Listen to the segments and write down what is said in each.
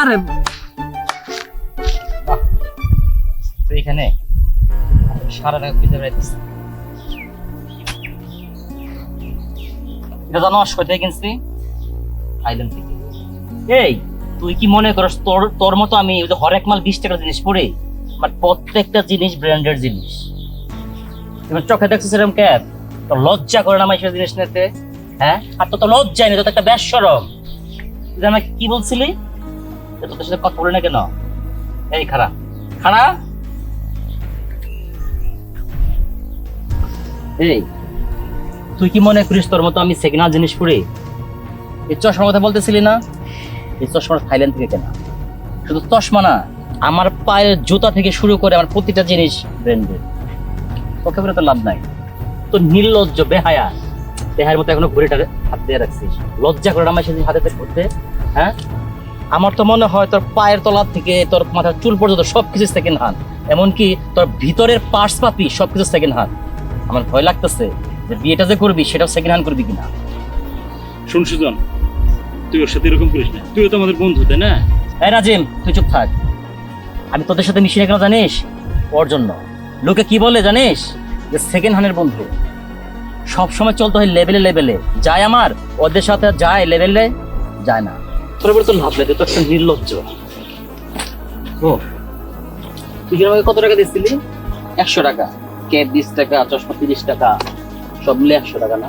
আরে তো এখানে সারা টাকা এটা জানো কিনছি। থেকে। এই, তুই কি মনে তোর তোর মতো আমি হরেক মাল বিশ টাকার জিনিস প্রত্যেকটা জিনিস ব্র্যান্ডের জিনিস। এবার চোখে দেখছিস এরকম ক্যাব তোর লজ্জা করে না আমার এইসব জিনিস নিতে? হ্যাঁ? আর তো তো লজ্জাই নেই তো একটা বেশ সরম। আমাকে কি বলছিলি? কথা না কেন? এই এই, তুই কি মনে করিস তোর মতো আমি হ্যান্ড জিনিস পরে এই চশমার কথা বলতেছিলি না? এই থাইল্যান্ড থেকে কেনা। শুধু চশমা না, আমার পায়ের জুতা থেকে শুরু করে আমার প্রতিটা জিনিস ব্র্যান্ডেড তোকে করে তো লাভ নাই। তো নির্লজ্জ বেহায়া। বেহায়ের মতো এখনও ঘুরেটা হাত দিয়ে রাখছিস। লজ্জা করে আমার সেদিন হাতে করতে হ্যাঁ? আমার তো মনে হয় তোর পায়ের তলা থেকে তোর মাথার চুল পর্যন্ত সবকিছু সেকেন্ড হ্যান্ড এমনকি তোর ভিতরের পার্স পাতি সবকিছু সেকেন্ড হ্যান্ড আমার ভয় লাগতেছে যে বিয়েটা যে করবি সেটাও সেকেন্ড হ্যান্ড করবি কিনা। শোন সুজন তুই ওর সাথে এরকম করিস না। তুইও তো আমাদের বন্ধু তাই না? এই রাজিম তুই চুপ থাক। আমি তোদের সাথে মিশি না কেন জানিস? ওর জন্য। লোকে কি বলে জানিস? যে সেকেন্ড হ্যান্ডের বন্ধু। সব সময় চলতে হয় লেভেলে লেভেলে যায় আমার ওদের সাথে যায় লেভেলে যায় না। তোর উপরে তো একটা নির্লজ্জ। তুই আমাকে কত টাকা একশো টাকা। ক্যাব বিশ টাকা, চশমা তিরিশ টাকা, সব মিলে একশো টাকা, না?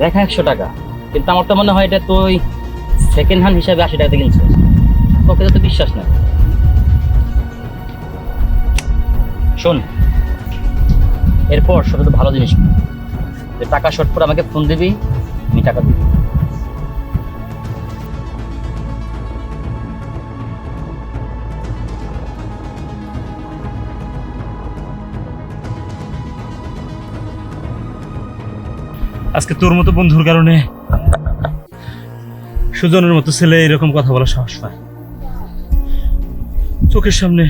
দেখা একশো টাকা। কিন্তু আমার তো মনে হয় এটা তুই সেকেন্ড হ্যান্ড হিসাবে আশি টাকাতে কিনছিস। তোকে তো বিশ্বাস না শোন, এরপর সব তো ভালো জিনিস। টাকা শর্ট করে আমাকে ফোন দিবি আমি টাকা দিবি আজকে তোর মতো বন্ধুর কারণে সুজনের মতো ছেলে এরকম কথা বলা সাহস পায়। চোখের সামনে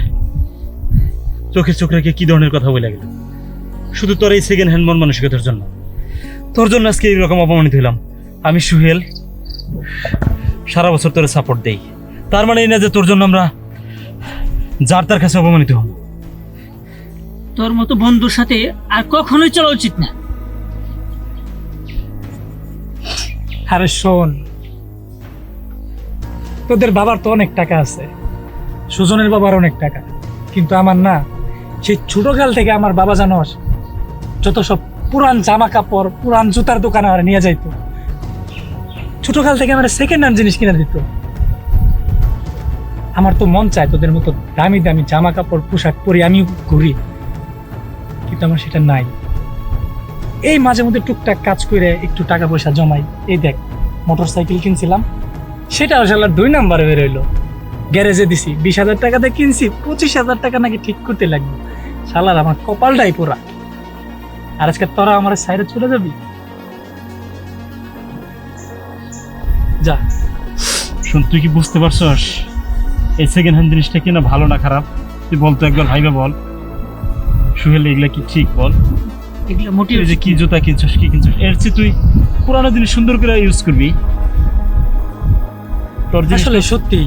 চোখে চোখ রেখে কি ধরনের কথা বলে গেল? শুধু তোর এই সেকেন্ড হ্যান্ড মন মানসিকতার জন্য। তোর জন্য আজকে এইরকম অপমানিত হলাম আমি সুহেল সারা বছর তোরে সাপোর্ট দেই। তার মানে এই না যে তোর জন্য আমরা যার তার কাছে অপমানিত হব। তোর মতো বন্ধুর সাথে আর কখনোই চলা উচিত না। আরে শোন তোদের বাবার তো অনেক টাকা আছে সুজনের বাবার অনেক টাকা। কিন্তু আমার না সেই ছোটকাল থেকে আমার বাবা জানোস যত সব পুরান জামা কাপড়, পুরান জুতার দোকানে আমার নিয়ে যাইতো। ছোটকাল থেকে আমার সেকেন্ড হ্যান্ড জিনিস কিনে দিত। আমার তো মন চায় তোদের মতো দামি দামি জামা কাপড়, পোশাক পরি আমি ঘুরি। কিন্তু আমার সেটা নাই। এই মাঝে মধ্যে টুকটাক কাজ করে একটু টাকা পয়সা জমাই। এই দেখ মোটর সাইকেল কিনছিলাম। সেটা শালার দুই নাম্বারে বেরোইলো গ্যারেজে দিছি, বিশ হাজার টাকাতে কিনছি, পঁচিশ হাজার টাকা নাকি ঠিক করতে লাগবে শালার, আমার কপালটাই পুরা আর আজকে তোরা আমার সাইডে চলে যাবি? যা। শোন তুই কি বুঝতে পারছস? এই সেকেন্ড হ্যান্ড জিনিসটা কিনা ভালো না খারাপ? তুই বলতো একবার ভাইবে বল। সুহেল এগুলা কি ঠিক বল? এগুলো মোটিভ যে কি জুতা কিনছস কি কিনছস এর চেয়ে তুই পুরানো জিনিস সুন্দর করে ইউজ করবি। তোর আসলে সত্যি